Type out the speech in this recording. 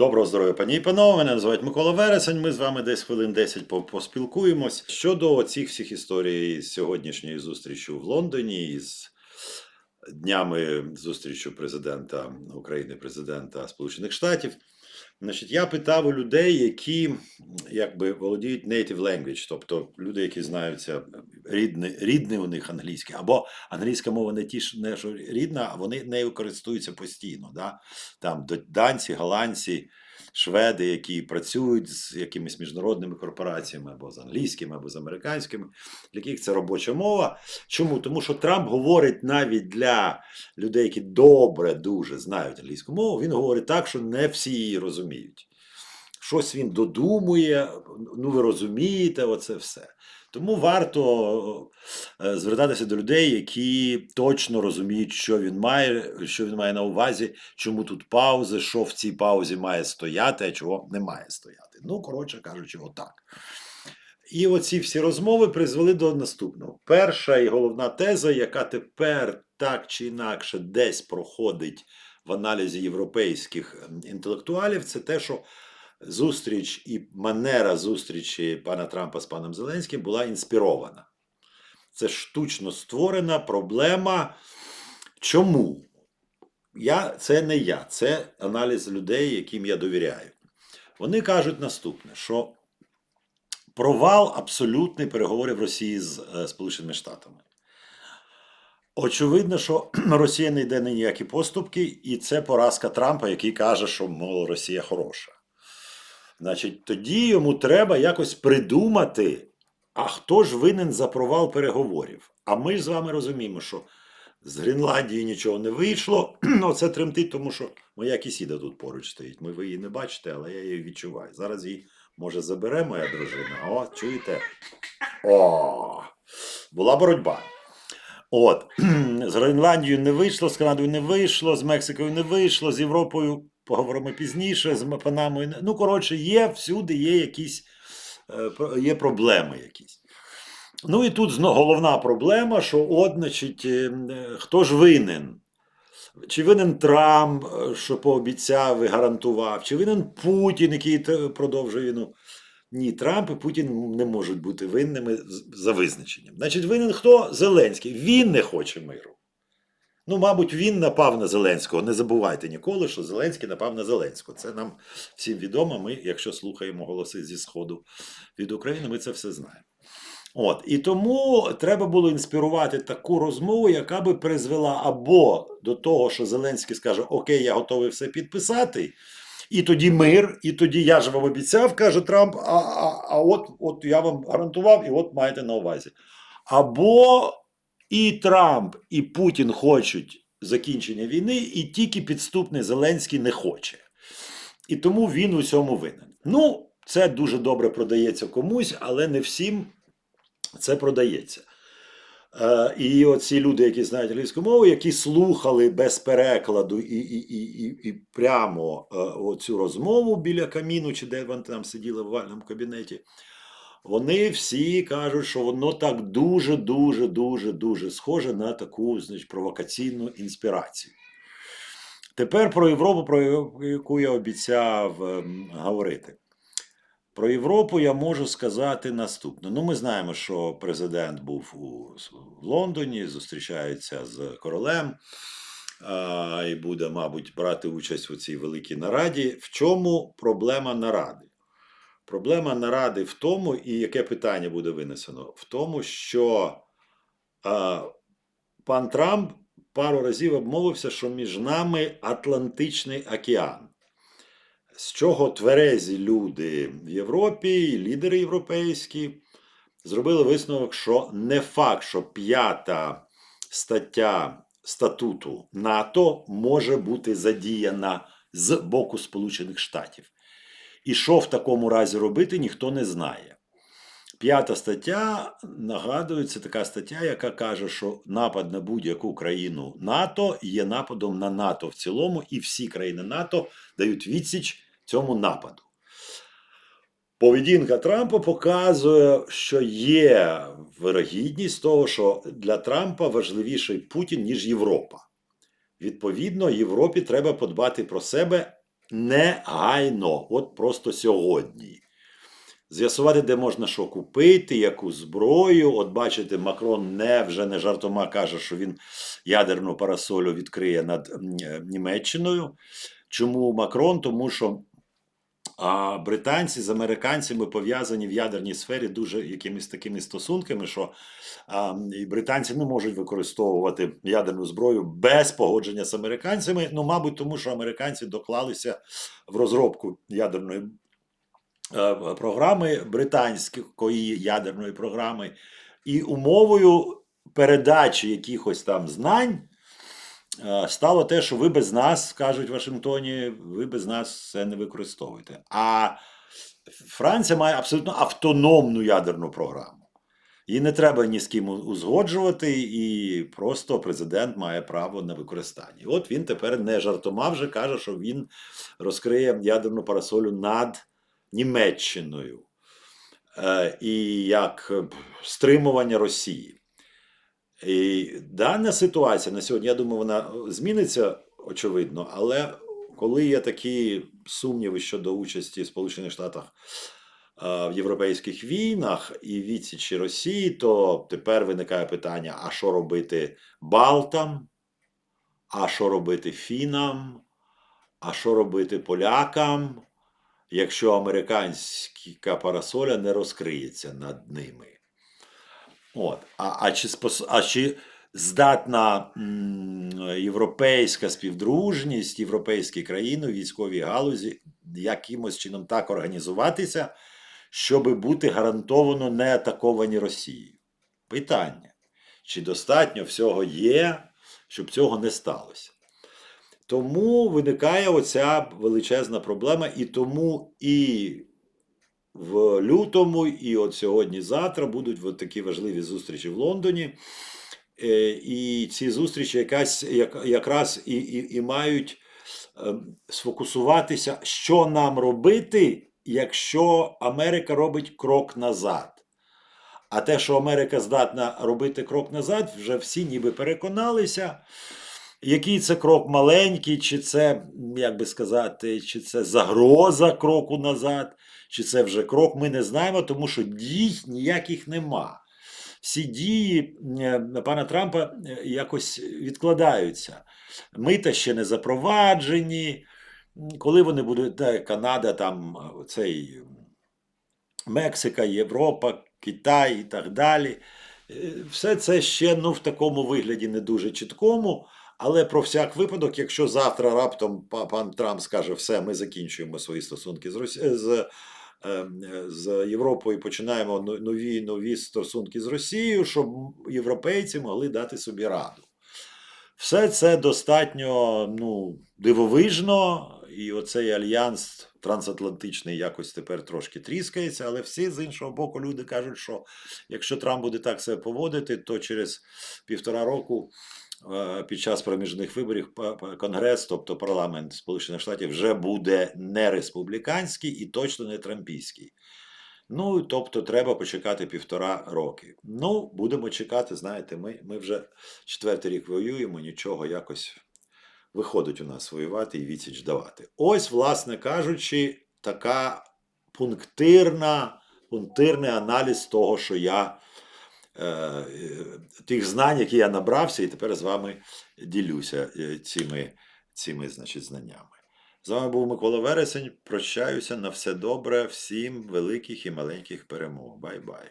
Доброго здоров'я, пані і панове. Мене називають Микола Вересень. Ми з вами десь хвилин 10 по- поспілкуємось. Щодо цих всіх історій з сьогоднішньої зустрічі в Лондоні із днями зустрічі президента України, президента Сполучених Штатів. Значить, я питав у людей, які якби володіють native language, тобто люди, які знаються рідний, рідний у них англійський, або англійська мова не ті що рідна, а вони нею користуються постійно. Да? Там данці, голландці, шведи, які працюють з якимись міжнародними корпораціями, або з англійськими, або з американськими, для яких це робоча мова. Чому? Тому що Трамп говорить навіть для людей, які добре дуже знають англійську мову, він говорить так, що не всі її розуміють. Щось він додумує, ну ви розумієте, оце все. Тому варто звертатися до людей, які точно розуміють, що він має, що він має на увазі, чому тут паузи, що в цій паузі має стояти, а чого не має стояти. Ну, коротше кажучи, отак. І оці всі розмови призвели до наступного. Перша і головна теза, яка тепер так чи інакше десь проходить в аналізі європейських інтелектуалів, це те, що зустріч і манера зустрічі пана Трампа з паном Зеленським була інспірована. Це штучно створена проблема. Чому? Я, Це не я, це аналіз людей, яким я довіряю. Вони кажуть наступне: що провал абсолютний переговорів Росії з е, Сполученими Штатами. Очевидно, що Росія не йде на ніякі поступки, і це поразка Трампа, який каже, що мол, Росія хороша. Значить, тоді йому треба якось придумати, а хто ж винен за провал переговорів. А ми з вами розуміємо, що з Гренландії нічого не вийшло. Оце тремтить, тому що моя кісіда тут поруч стоїть. Ми ви її не бачите, але я її відчуваю. Зараз її, може, забере моя дружина. О, чуєте? О, була боротьба. От, з Гренландією не вийшло, з Канадою не вийшло, з Мексикою не вийшло, з Європою поговоримо пізніше, з Панамою. Ну, коротше, є всюди є якісь є проблеми якісь. Ну і тут головна проблема, що от, значить, е, е, хто ж винен? Чи винен Трамп, е, що пообіцяв і гарантував, чи винен Путін, який продовжує війну? Ні, Трамп і Путін не можуть бути винними за визначенням. Значить, винен хто? Зеленський. Він не хоче миру. Ну, мабуть, він напав на Зеленського. Не забувайте ніколи, що Зеленський напав на Зеленського. Це нам всім відомо. Ми, якщо слухаємо голоси зі Сходу від України, ми це все знаємо. От, і тому треба було інспірувати таку розмову, яка би призвела або до того, що Зеленський скаже: Окей, я готовий все підписати, і тоді мир, і тоді я ж вам обіцяв, каже Трамп. А, а, а от, от я вам гарантував, і от маєте на увазі. Або і Трамп, і Путін хочуть закінчення війни, і тільки підступний Зеленський не хоче. І тому він у цьому винен. Ну, це дуже добре продається комусь, але не всім це продається. Е, і оці люди, які знають англійську мову, які слухали без перекладу і, і, і, і, і прямо е, оцю розмову біля каміну, чи де вони там сиділи в овальному кабінеті, вони всі кажуть, що воно так дуже, дуже, дуже, дуже схоже на таку значить, провокаційну інспірацію. Тепер про Європу, про яку я обіцяв ем, говорити. Про Європу я можу сказати наступне. Ну, ми знаємо, що президент був у Лондоні, зустрічається з королем і буде, мабуть, брати участь у цій великій нараді. В чому проблема наради? Проблема наради в тому, і яке питання буде винесено? В тому, що а, пан Трамп пару разів обмовився, що між нами Атлантичний океан з чого тверезі люди в Європі, лідери європейські зробили висновок, що не факт, що п'ята стаття статуту НАТО може бути задіяна з боку Сполучених Штатів. І що в такому разі робити, ніхто не знає. П'ята стаття нагадує, це така стаття, яка каже, що напад на будь-яку країну НАТО є нападом на НАТО в цілому, і всі країни НАТО дають відсіч цьому нападу. Поведінка Трампа показує, що є вирогідність того, що для Трампа важливіший Путін, ніж Європа. Відповідно, Європі треба подбати про себе негайно, от просто сьогодні. З'ясувати, де можна що купити, яку зброю. От бачите, Макрон не вже не жартома каже, що він ядерну парасолю відкриє над Німеччиною. Чому Макрон? Тому що а, британці з американцями пов'язані в ядерній сфері дуже якимись такими стосунками, що а, і британці не можуть використовувати ядерну зброю без погодження з американцями. Ну, мабуть, тому що американці доклалися в розробку ядерної е, програми британської ядерної програми, і умовою передачі якихось там знань стало те, що ви без нас, кажуть в Вашингтоні, ви без нас це не використовуєте. А Франція має абсолютно автономну ядерну програму. Її не треба ні з ким узгоджувати, і просто президент має право на використання. От він тепер не жартома вже каже, що він розкриє ядерну парасолю над Німеччиною е, і як е, стримування Росії. І дана ситуація на сьогодні, я думаю, вона зміниться очевидно, але коли є такі сумніви щодо участі Сполучених Штатів е, в європейських війнах і відсічі Росії, то тепер виникає питання: а що робити Балтам? А що робити фінам? А що робити полякам, якщо американська парасоля не розкриється над ними? От. А, а, чи, спос... а чи здатна м, європейська співдружність, європейські країни у військовій галузі якимось чином так організуватися, щоб бути гарантовано не атаковані Росією? Питання. Чи достатньо всього є, щоб цього не сталося? Тому виникає оця величезна проблема, і тому і в лютому, і от сьогодні-завтра будуть от такі важливі зустрічі в Лондоні. Е, І ці зустрічі якась, як, якраз і, і, і мають е, сфокусуватися, що нам робити, якщо Америка робить крок назад. А те, що Америка здатна робити крок назад, вже всі ніби переконалися. Який це крок маленький, чи це, як би сказати, чи це загроза кроку назад, чи це вже крок, ми не знаємо, тому що дій ніяких нема. Всі дії е, пана Трампа е, якось відкладаються. Мита ще не запроваджені. Коли вони будуть, де Канада, там цей Мексика, Європа, Китай і так далі. Е, Все це ще ну, в такому вигляді не дуже чіткому. Але про всяк випадок, якщо завтра раптом пан Трамп скаже, все, ми закінчуємо свої стосунки з Росі... з, е, з Європою, і починаємо нові нові стосунки з Росією, щоб європейці могли дати собі раду. Все це достатньо ну, дивовижно, і оцей альянс трансатлантичний якось тепер трошки тріскається, але всі з іншого боку люди кажуть, що якщо Трамп буде так себе поводити, то через півтора року під час проміжних виборів Конгрес, тобто парламент Сполучених Штатів, вже буде не республіканський і точно не трампійський. Ну, тобто, треба почекати півтора роки. Ну, будемо чекати, знаєте, ми, ми вже четвертий рік воюємо, нічого якось виходить у нас воювати і відсіч давати. Ось, власне кажучи, така пунктирна, пунктирний аналіз того, що я е, е, тих знань, які я набрався, і тепер з вами ділюся е, цими, цими значить, знаннями. З вами був Микола Вересень. Прощаюся на все добре, всім великих і маленьких перемог. Бай-бай.